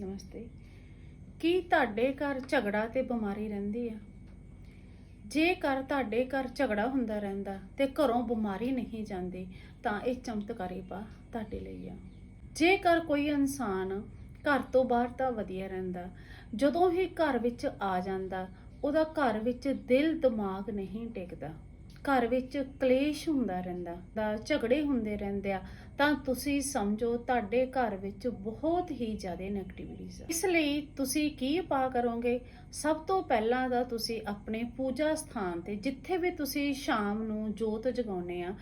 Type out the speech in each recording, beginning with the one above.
ਨਮਸਤੇ। ਕੀ ਤੁਹਾਡੇ ਘਰ ਝਗੜਾ ਤੇ ਬਿਮਾਰੀ ਰਹਿੰਦੀ ਆ? ਜੇਕਰ ਤੁਹਾਡੇ ਘਰ ਝਗੜਾ ਹੁੰਦਾ ਰਹਿੰਦਾ ਤੇ ਘਰੋਂ ਬਿਮਾਰੀ ਨਹੀਂ ਜਾਂਦੀ, ਤਾਂ ਇਹ ਚਮਤਕਾਰੀ ਪਾ ਤੁਹਾਡੇ ਲਈ ਆ। ਜੇਕਰ ਕੋਈ ਇਨਸਾਨ ਘਰ ਤੋਂ ਬਾਹਰ ਤਾਂ ਵਧੀਆ ਰਹਿੰਦਾ, ਜਦੋਂ ਹੀ ਘਰ ਵਿੱਚ ਆ ਜਾਂਦਾ, ਉਹਦਾ ਘਰ ਵਿੱਚ ਦਿਲ ਦਿਮਾਗ ਨਹੀਂ ਟਿਕਦਾ। ਘਰ ਵਿੱਚ ਕਲੇਸ਼ ਹੁੰਦਾ ਰਹਿੰਦਾ, ਦਾ ਝਗੜੇ ਹੁੰਦੇ ਰਹਿੰਦੇ ਆ, ਤਾਂ ਤੁਸੀਂ ਸਮਝੋ ਤੁਹਾਡੇ ਘਰ ਵਿੱਚ ਬਹੁਤ ਹੀ ਜ਼ਿਆਦਾ ਨੈਗੇਟਿਵਿਟੀਜ਼ ਆ। ਇਸ ਲਈ ਤੁਸੀਂ ਕੀ ਉਪਾਅ ਕਰੋਗੇ? ਸਭ ਤੋਂ ਪਹਿਲਾਂ ਤਾਂ ਤੁਸੀਂ ਆਪਣੇ ਪੂਜਾ ਸਥਾਨ ਤੇ ਜਿੱਥੇ ਵੀ ਤੁਸੀਂ ਸ਼ਾਮ ਨੂੰ ਜੋਤ ਜਗਾਉਨੇ ਆ,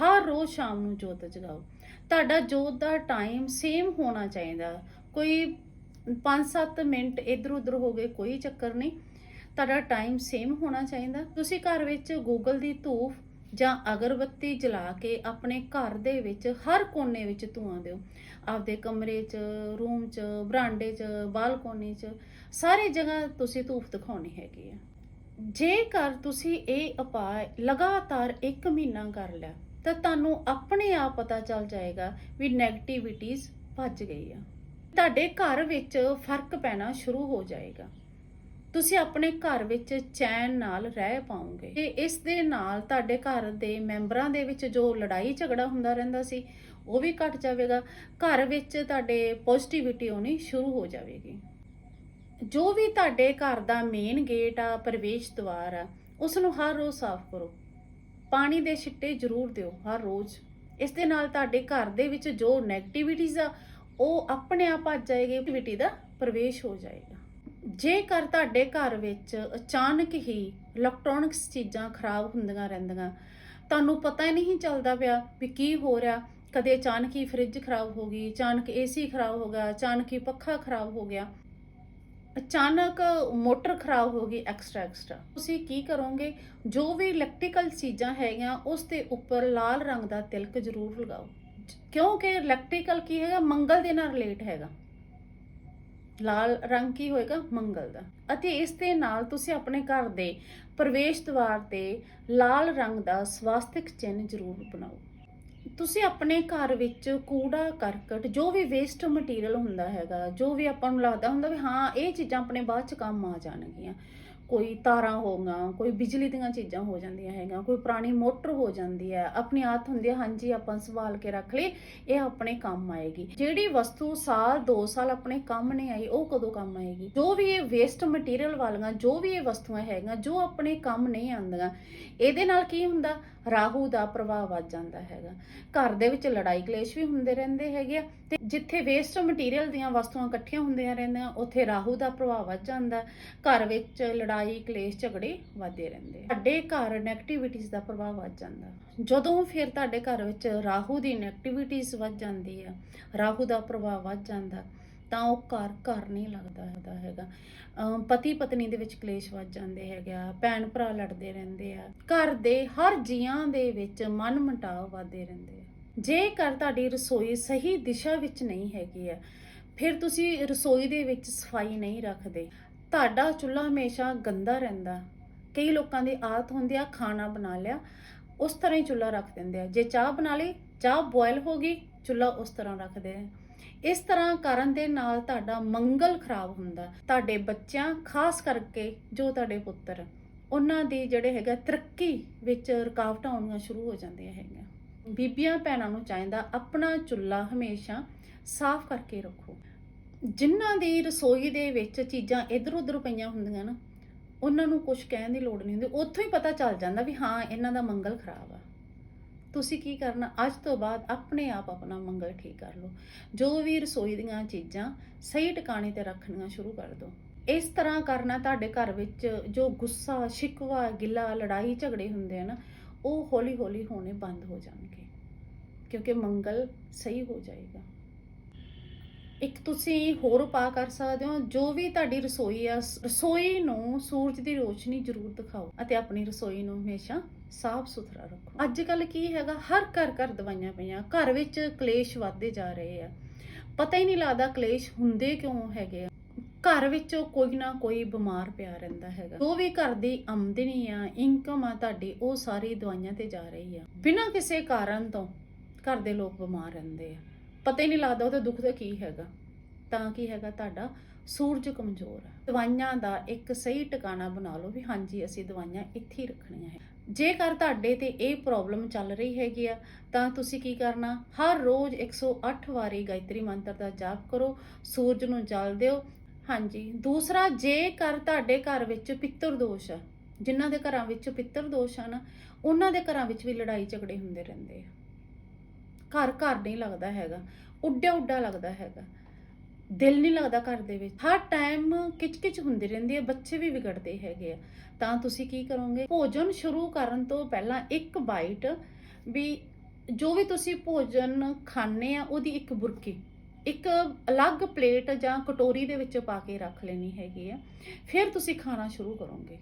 ਹਰ ਰੋਜ਼ ਸ਼ਾਮ ਨੂੰ ਜੋਤ ਜਗਾਓ। ਤੁਹਾਡਾ ਜੋਤ ਦਾ ਟਾਈਮ ਸੇਮ ਹੋਣਾ ਚਾਹੀਦਾ। ਕੋਈ 5-7 ਮਿੰਟ ਇਧਰ ਉਧਰ ਹੋ ਗਏ, ਕੋਈ ਚੱਕਰ ਨਹੀਂ। ਤੁਹਾਡਾ ਟਾਈਮ ਸੇਮ ਹੋਣਾ ਚਾਹੀਦਾ। ਤੁਸੀਂ ਘਰ ਵਿੱਚ ਗੂਗਲ ਦੀ ਧੂਫ ਜਾਂ ਅਗਰਬੱਤੀ ਜਲਾ ਕੇ ਆਪਣੇ ਘਰ ਦੇ ਵਿੱਚ ਹਰ ਕੋਨੇ ਵਿੱਚ ਧੂਆਂ ਦਿਓ। ਆਪਦੇ ਕਮਰੇ 'ਚ ਰੂਮ 'ਚ, ਬਰਾਂਡੇ 'ਚ, ਬਾਲਕੋਨੀ 'ਚ, ਸਾਰੇ ਜਗ੍ਹਾ ਤੁਸੀਂ ਧੂਫ ਦਿਖਾਉਣੀ ਹੈਗੀ ਆ। ਜੇਕਰ ਤੁਸੀਂ ਇਹ ਉਪਾਅ ਲਗਾਤਾਰ 1 ਮਹੀਨਾ ਕਰ ਲਿਆ, ਤਾਂ ਤੁਹਾਨੂੰ ਆਪਣੇ ਆਪ ਪਤਾ ਚੱਲ ਜਾਏਗਾ ਵੀ 네ਗੇਟਿਵਿਟੀਜ਼ ਭੱਜ ਗਈ ਆ। ਤੁਹਾਡੇ ਘਰ ਵਿੱਚ ਫ਼ਰਕ ਪੈਣਾ ਸ਼ੁਰੂ ਹੋ ਜਾਏਗਾ। ਤੁਸੀਂ ਆਪਣੇ ਘਰ ਵਿੱਚ ਚੈਨ ਨਾਲ ਰਹਿ ਪਾਓਗੇ। ਤੇ ਇਸ ਦੇ ਨਾਲ ਤੁਹਾਡੇ ਘਰ ਦੇ ਮੈਂਬਰਾਂ ਦੇ ਵਿੱਚ ਜੋ ਲੜਾਈ ਝਗੜਾ ਹੁੰਦਾ ਰਹਿੰਦਾ ਸੀ, ਉਹ ਵੀ ਘਟ ਜਾਵੇਗਾ। ਘਰ ਵਿੱਚ ਤੁਹਾਡੇ ਪੋਜ਼ਿਟਿਵਿਟੀ ਆਉਣੀ ਸ਼ੁਰੂ ਹੋ ਜਾਵੇਗੀ। ਜੋ ਵੀ ਤੁਹਾਡੇ ਘਰ ਦਾ ਮੇਨ ਗੇਟ ਆ, ਪ੍ਰਵੇਸ਼ ਦੁਆਰ ਆ ਉਸ ਨੂੰ ਹਰ ਰੋਜ਼ ਸਾਫ਼ ਕਰੋ। ਪਾਣੀ ਦੇ ਛਿੱਟੇ ਜ਼ਰੂਰ ਦਿਓ ਹਰ ਰੋਜ਼। ਇਸ ਦੇ ਨਾਲ ਤੁਹਾਡੇ ਘਰ ਦੇ ਵਿੱਚ ਜੋ ਨੈਗੇਟਿਵਿਟੀਜ਼ ਆ, ਉਹ ਆਪਣੇ ਆਪ ਆ ਜਾਏਗੀ ਨੈਗੇਟਿਵਿਟੀ ਦਾ ਪ੍ਰਵੇਸ਼ ਹੋ ਜਾਏਗਾ। ਜੇਕਰ ਤੁਹਾਡੇ ਘਰ ਵਿੱਚ ਅਚਾਨਕ ਹੀ ਇਲੈਕਟ੍ਰੋਨਿਕਸ ਚੀਜ਼ਾਂ ਖਰਾਬ ਹੁੰਦੀਆਂ ਰਹਿੰਦੀਆਂ, ਤੁਹਾਨੂੰ ਪਤਾ ਹੀ ਨਹੀਂ ਚੱਲਦਾ ਪਿਆ ਵੀ ਕੀ ਹੋ ਰਿਹਾ। ਕਦੇ ਅਚਾਨਕ ਹੀ ਫ੍ਰਿਜ ਖਰਾਬ ਹੋ ਗਈ, ਅਚਾਨਕ ਏਸੀ ਖਰਾਬ ਹੋ ਗਿਆ, ਅਚਾਨਕ ਹੀ ਪੱਖਾ ਖਰਾਬ ਹੋ ਗਿਆ। ਅਚਾਨਕ ਮੋਟਰ ਖਰਾਬ ਹੋ ਗਈ ਐਕਸਟਰਾ ਐਕਸਟਰਾ ਤੁਸੀਂ ਕੀ ਕਰੋਗੇ? ਜੋ ਵੀ ਇਲੈਕਟ੍ਰੀਕਲ ਚੀਜ਼ਾਂ ਹੈਗੀਆਂ, ਉਸ ਦੇ ਉੱਪਰ ਲਾਲ ਰੰਗ ਦਾ ਤਿਲਕ ਜ਼ਰੂਰ ਲਗਾਓ। ਕਿਉਂਕਿ ਇਲੈਕਟ੍ਰੀਕਲ ਕੀ ਹੈਗਾ? ਮੰਗਲ ਦੇ ਨਾਲ ਰਿਲੇਟ ਹੈਗਾ। ਲਾਲ ਰੰਗ ਕੀ ਹੋਏਗਾ? ਮੰਗਲ ਦਾ। ਅਤੇ ਇਸ ਦੇ ਨਾਲ ਤੁਸੀਂ ਆਪਣੇ ਘਰ ਦੇ ਪ੍ਰਵੇਸ਼ ਦੁਆਰ ਤੇ ਲਾਲ ਰੰਗ ਦਾ ਸਵਾਸਤਿਕ ਚਿੰਨ੍ਹ ਜ਼ਰੂਰ ਬਣਾਓ। ਤੁਸੀਂ ਆਪਣੇ ਘਰ ਵਿੱਚ ਕੂੜਾ, ਕਰਕਟ, ਜੋ ਵੀ ਵੇਸਟ ਮਟੀਰੀਅਲ ਹੁੰਦਾ ਹੈਗਾ, ਜੋ ਵੀ ਆਪਾਂ ਨੂੰ ਲੱਗਦਾ ਹੁੰਦਾ ਵੀ ਹਾਂ, ਇਹ ਚੀਜ਼ਾਂ ਆਪਣੇ ਬਾਅਦ ਚ ਕੰਮ ਆ ਜਾਣਗੀਆਂ। ਕੋਈ ਤਾਰਾਂ ਹੋਗਾ ਕੋਈ ਬਿਜਲੀ ਦੀਆਂ ਚੀਜ਼ਾਂ ਹੋ ਜਾਂਦੀਆਂ ਹੈਗਾ ਕੋਈ ਪੁਰਾਣੀ ਮੋਟਰ ਹੋ ਜਾਂਦੀ ਹੈ, ਆਪਣੀ ਆਦਤ ਹੁੰਦੀ ਹੈ, ਹਾਂਜੀ, ਆਪਾਂ ਸੰਭਾਲ ਕੇ ਰੱਖ ਲਈ ਇਹ ਆਪਣੇ ਕੰਮ ਆਏਗੀ। ਜਿਹੜੀ ਵਸਤੂ ਸਾਲ 2 ਸਾਲ ਆਪਣੇ ਕੰਮ ਨਹੀਂ ਆਈ, ਉਹ ਕਦੋਂ ਕੰਮ ਆਏਗੀ? ਜੋ ਵੀ ਇਹ ਵੇਸਟ ਮਟੀਰੀਅਲ ਵਾਲੀਆਂ, ਜੋ ਵੀ ਇਹ ਵਸਤੂਆਂ ਹੈਗੀਆਂ, ਜੋ ਆਪਣੇ ਕੰਮ ਨਹੀਂ ਆਉਂਦੀਆਂ, ਇਹਦੇ ਨਾਲ ਕੀ ਹੁੰਦਾ? ਰਾਹੂ ਦਾ ਪ੍ਰਭਾਵ ਵੱਧ ਜਾਂਦਾ ਹੈਗਾ। ਘਰ ਦੇ ਵਿੱਚ ਲੜਾਈ ਕਲੇਸ਼ ਵੀ ਹੁੰਦੇ ਰਹਿੰਦੇ ਹੈਗੇ ਆ ਤੇ ਜਿੱਥੇ ਵੇਸਟ ਮਟੀਰੀਅਲ ਦੀਆਂ ਵਸਤੂਆਂ ਇਕੱਠੀਆਂ ਹੁੰਦੀਆਂ ਰਹਿੰਦੀਆਂ, ਉੱਥੇ ਰਾਹੂ ਦਾ ਪ੍ਰਭਾਵ ਵੱਧ ਜਾਂਦਾ। ਘਰ ਵਿੱਚ ਲੜਾਈ, ਕਲੇਸ਼, ਝਗੜੇ ਵੱਧਦੇ ਰਹਿੰਦੇ ਆ। ਤੁਹਾਡੇ ਘਰ ਨੈਗੇਟਿਵਿਟੀਜ਼ ਦਾ ਪ੍ਰਭਾਵ ਵੱਧ ਜਾਂਦਾ। ਜਦੋਂ ਫਿਰ ਤੁਹਾਡੇ ਘਰ ਵਿੱਚ ਰਾਹੂ ਦੀ ਨੈਗੇਟਿਵਿਟੀਜ਼ ਵੱਧ ਜਾਂਦੀ ਆ, ਰਾਹੂ ਦਾ ਪ੍ਰਭਾਵ ਵੱਧ ਜਾਂਦਾ। ਤਾਂ ਉਹ ਘਰ ਘਰ ਨਹੀਂ ਲੱਗਦਾ ਹੈਗਾ ਹੈਗਾ। ਪਤੀ ਪਤਨੀ ਦੇ ਵਿੱਚ ਕਲੇਸ਼ ਵੱਜ ਜਾਂਦੇ ਹੈਗੇ ਆ, ਭੈਣ ਭਰਾ ਲੜਦੇ ਰਹਿੰਦੇ ਆ। ਘਰ ਦੇ ਹਰ ਜੀਆਂ ਦੇ ਵਿੱਚ ਮਨ ਮਟਾਵ ਵੱਧਦੇ ਰਹਿੰਦੇ ਆ। ਜੇਕਰ ਤੁਹਾਡੀ ਰਸੋਈ ਸਹੀ ਦਿਸ਼ਾ ਵਿੱਚ ਨਹੀਂ ਹੈਗੀ ਆ, ਫਿਰ ਤੁਸੀਂ ਰਸੋਈ ਦੇ ਵਿੱਚ ਸਫ਼ਾਈ ਨਹੀਂ ਰੱਖਦੇ। ਤੁਹਾਡਾ ਚੁੱਲ੍ਹਾ ਹਮੇਸ਼ਾ ਗੰਦਾ ਰਹਿੰਦਾ। ਕਈ ਲੋਕਾਂ ਦੀ ਆਦਤ ਹੁੰਦੀ ਆ ਖਾਣਾ ਬਣਾ ਲਿਆ, ਉਸ ਤਰ੍ਹਾਂ ਹੀ ਚੁੱਲ੍ਹਾ ਰੱਖ ਦਿੰਦੇ ਆ। ਜੇ ਚਾਹ ਬਣਾ ਲਈ, ਚਾਹ ਬੋਇਲ ਹੋ ਗਈ, ਚੁੱਲ੍ਹਾ ਉਸ ਤਰ੍ਹਾਂ ਰੱਖਦੇ ਆ। ਇਸ ਤਰ੍ਹਾਂ ਕਰਨ ਦੇ ਨਾਲ ਤੁਹਾਡਾ ਮੰਗਲ ਖਰਾਬ ਹੁੰਦਾ। ਤੁਹਾਡੇ ਬੱਚਿਆਂ, ਖਾਸ ਕਰਕੇ ਜੋ ਤੁਹਾਡੇ ਪੁੱਤਰ, ਉਹਨਾਂ ਦੀ ਜਿਹੜੇ ਹੈਗਾ ਤਰੱਕੀ ਵਿੱਚ ਰੁਕਾਵਟਾਂ ਆਉਣੀਆਂ ਸ਼ੁਰੂ ਹੋ ਜਾਂਦੀਆਂ ਹੈਗੀਆਂ। ਬੀਬੀਆਂ ਭੈਣਾਂ ਨੂੰ ਚਾਹੀਦਾ ਆਪਣਾ ਚੁੱਲ੍ਹਾ ਹਮੇਸ਼ਾ ਸਾਫ਼ ਕਰਕੇ ਰੱਖੋ। ਜਿਨ੍ਹਾਂ ਦੀ ਰਸੋਈ ਦੇ ਵਿੱਚ ਚੀਜ਼ਾਂ ਇੱਧਰ ਉੱਧਰ ਪਈਆਂ ਹੁੰਦੀਆਂ ਨਾ, ਉਹਨਾਂ ਨੂੰ ਕੁਝ ਕਹਿਣ ਦੀ ਲੋੜ ਨਹੀਂ ਹੁੰਦੀ। ਉੱਥੋਂ ਹੀ ਪਤਾ ਚੱਲ ਜਾਂਦਾ ਵੀ ਹਾਂ, ਇਹਨਾਂ ਦਾ ਮੰਗਲ ਖਰਾਬ ਆ। ਤੁਸੀਂ ਕੀ ਕਰਨਾ? ਅੱਜ ਤੋਂ ਬਾਅਦ ਆਪਣੇ ਆਪ ਆਪਣਾ ਮੰਗਲ ਠੀਕ ਕਰ ਲਓ। ਜੋ ਵੀ ਰਸੋਈ ਦੀਆਂ ਚੀਜ਼ਾਂ ਸਹੀ ਟਿਕਾਣੇ ਤੇ ਰੱਖਣੀਆਂ ਸ਼ੁਰੂ ਕਰ ਦਿਓ। ਇਸ ਤਰ੍ਹਾਂ ਕਰਨਾ ਤੁਹਾਡੇ ਘਰ ਵਿੱਚ ਜੋ ਗੁੱਸਾ, ਸ਼ਿਕਵਾ, ਗਿਲਾ, ਲੜਾਈ ਝਗੜੇ ਹੁੰਦੇ ਹਨ ਉਹ ਹੌਲੀ ਹੌਲੀ ਹੋਣੇ ਬੰਦ ਹੋ ਜਾਣਗੇ। ਕਿਉਂਕਿ ਮੰਗਲ ਸਹੀ ਹੋ ਜਾਏਗਾ। ਇੱਕ ਤੁਸੀਂ ਹੋਰ ਉਪਾਅ ਕਰ ਸਕਦੇ ਹੋ, ਜੋ ਵੀ ਤੁਹਾਡੀ ਰਸੋਈ ਆ ਰਸੋਈ ਨੂੰ ਸੂਰਜ ਦੀ ਰੋਸ਼ਨੀ ਜ਼ਰੂਰ ਦਿਖਾਓ ਅਤੇ ਆਪਣੀ ਰਸੋਈ ਨੂੰ ਹਮੇਸ਼ਾ ਸਾਫ਼ ਸੁਥਰਾ ਰੱਖੋ। ਅੱਜ ਕੱਲ ਕੀ ਹੈਗਾ, ਹਰ ਘਰ ਘਰ ਦਵਾਈਆਂ ਪਈਆਂ, ਘਰ ਵਿੱਚ ਕਲੇਸ਼ ਵੱਧਦੇ ਜਾ ਰਹੇ ਆ। ਪਤਾ ਹੀ ਨਹੀਂ ਲੱਗਦਾ ਕਲੇਸ਼ ਹੁੰਦੇ ਕਿਉਂ ਹੈਗੇ ਆ। ਘਰ ਵਿੱਚ ਕੋਈ ਨਾ ਕੋਈ ਬਿਮਾਰ ਪਿਆ ਰਹਿੰਦਾ ਹੈਗਾ। ਜੋ ਵੀ ਘਰ ਦੀ ਆਮਦਨੀ ਆ ਇਨਕਮ ਆ ਤੁਹਾਡੀ, ਉਹ ਸਾਰੀ ਦਵਾਈਆਂ ਤੇ ਜਾ ਰਹੀ ਆ। ਬਿਨਾਂ ਕਿਸੇ ਕਾਰਨ ਤੋਂ ਘਰ ਦੇ ਲੋਕ ਬਿਮਾਰ ਰਹਿੰਦੇ ਆ। ਪਤਾ ਹੀ ਨਹੀਂ ਲੱਗਦਾ ਉਹਦਾ ਦੁੱਖ ਦਾ ਕੀ ਹੈਗਾ, ਤਾਂ ਕੀ ਹੈਗਾ ਤੁਹਾਡਾ, ਸੂਰਜ ਕਮਜ਼ੋਰ ਹੈ। ਦਵਾਈਆਂ ਦਾ ਇੱਕ ਸਹੀ ਟਿਕਾਣਾ ਬਣਾ ਲਓ ਵੀ ਹਾਂਜੀ, ਅਸੀਂ ਦਵਾਈਆਂ ਇੱਥੇ ਹੀ ਰੱਖਣੀਆਂ ਹੈ। ਜੇਕਰ ਤੁਹਾਡੇ ਤੇ ਇਹ ਪ੍ਰੋਬਲਮ ਚੱਲ ਰਹੀ ਹੈਗੀ ਆ, ਤਾਂ ਤੁਸੀਂ ਕੀ ਕਰਨਾ, ਹਰ ਰੋਜ਼ 108 ਵਾਰੀ ਗਾਇਤਰੀ ਮੰਤਰ ਦਾ ਜਾਪ ਕਰੋ, ਸੂਰਜ ਨੂੰ ਜਲ ਦਿਓ। ਹਾਂਜੀ, ਦੂਸਰਾ, ਜੇਕਰ ਤੁਹਾਡੇ ਘਰ ਵਿੱਚ ਪਿੱਤਰ ਦੋਸ਼ ਆ, ਜਿਨ੍ਹਾਂ ਦੇ ਘਰਾਂ ਵਿੱਚ ਪਿੱਤਰ ਦੋਸ਼ ਆ ਨਾ, ਉਹਨਾਂ ਦੇ ਘਰਾਂ ਵਿੱਚ ਵੀ ਲੜਾਈ ਝਗੜੇ ਹੁੰਦੇ ਰਹਿੰਦੇ ਆ। ਘਰ ਘਰ ਨਹੀਂ ਲੱਗਦਾ ਹੈਗਾ, ਉੱਡਿਆ ਉੱਡਾ ਲੱਗਦਾ ਹੈਗਾ। ਦਿਲ ਨਹੀਂ ਲੱਗਦਾ ਘਰ ਦੇ ਵਿੱਚ। ਹਰ ਟਾਈਮ ਕਿਚਕਿਚ ਹੁੰਦੀ ਰਹਿੰਦੀ ਹੈ, ਬੱਚੇ ਵੀ ਵਿਗੜਦੇ ਹੈਗੇ ਆ। ਤਾਂ ਤੁਸੀਂ ਕੀ ਕਰੋਗੇ? ਭੋਜਨ ਸ਼ੁਰੂ ਕਰਨ ਤੋਂ ਪਹਿਲਾਂ ਇੱਕ ਬਾਈਟ ਵੀ ਜੋ ਵੀ ਤੁਸੀਂ ਭੋਜਨ ਖਾਣੇ ਆ, ਉਹਦੀ ਇੱਕ ਬੁਰਕੀ, ਇੱਕ ਅਲੱਗ ਪਲੇਟ ਜਾਂ ਕਟੋਰੀ ਦੇ ਵਿੱਚ ਪਾ ਕੇ ਰੱਖ ਲੈਣੀ ਹੈਗੀ ਆ। ਫਿਰ ਤੁਸੀਂ ਖਾਣਾ ਸ਼ੁਰੂ ਕਰੋਗੇ।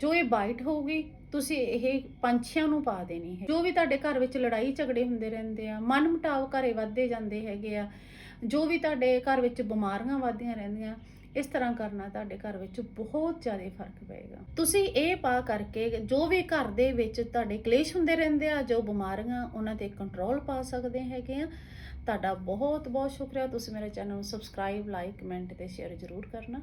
ਜੋ ਇਹ ਬਾਈਟ ਹੋਊਗੀ, ਤੁਸੀਂ ਇਹ ਪੰਛੀਆਂ ਨੂੰ ਪਾ ਦੇਣੀ ਹੈ। ਜੋ ਵੀ ਤੁਹਾਡੇ ਘਰ ਵਿੱਚ ਲੜਾਈ ਝਗੜੇ ਹੁੰਦੇ ਰਹਿੰਦੇ ਆ ਮਨ ਮੁਟਾਵ ਘਰੇ ਵੱਧਦੇ ਜਾਂਦੇ ਹੈਗੇ ਆ, ਜੋ ਵੀ ਤੁਹਾਡੇ ਘਰ ਵਿੱਚ ਬਿਮਾਰੀਆਂ ਵੱਧਦੀਆਂ ਰਹਿੰਦੀਆਂ, ਇਸ ਤਰ੍ਹਾਂ ਕਰਨਾ ਤੁਹਾਡੇ ਘਰ ਵਿੱਚ ਬਹੁਤ ਜ਼ਿਆਦਾ ਫ਼ਰਕ ਪਏਗਾ। ਤੁਸੀਂ ਇਹ ਪਾ ਕਰਕੇ ਜੋ ਵੀ ਘਰ ਦੇ ਵਿੱਚ ਤੁਹਾਡੇ ਕਲੇਸ਼ ਹੁੰਦੇ ਰਹਿੰਦੇ ਆ, ਜੋ ਬਿਮਾਰੀਆਂ, ਉਹਨਾਂ ਤੇ ਕੰਟਰੋਲ ਪਾ ਸਕਦੇ ਹੈਗੇ ਆ। ਤੁਹਾਡਾ ਬਹੁਤ ਬਹੁਤ ਸ਼ੁਕਰੀਆ। ਤੁਸੀਂ ਮੇਰੇ ਚੈਨਲ ਨੂੰ ਸਬਸਕ੍ਰਾਈਬ ਲਾਈਕ ਕਮੈਂਟ ਤੇ ਸ਼ੇਅਰ ਜ਼ਰੂਰ ਕਰਨਾ।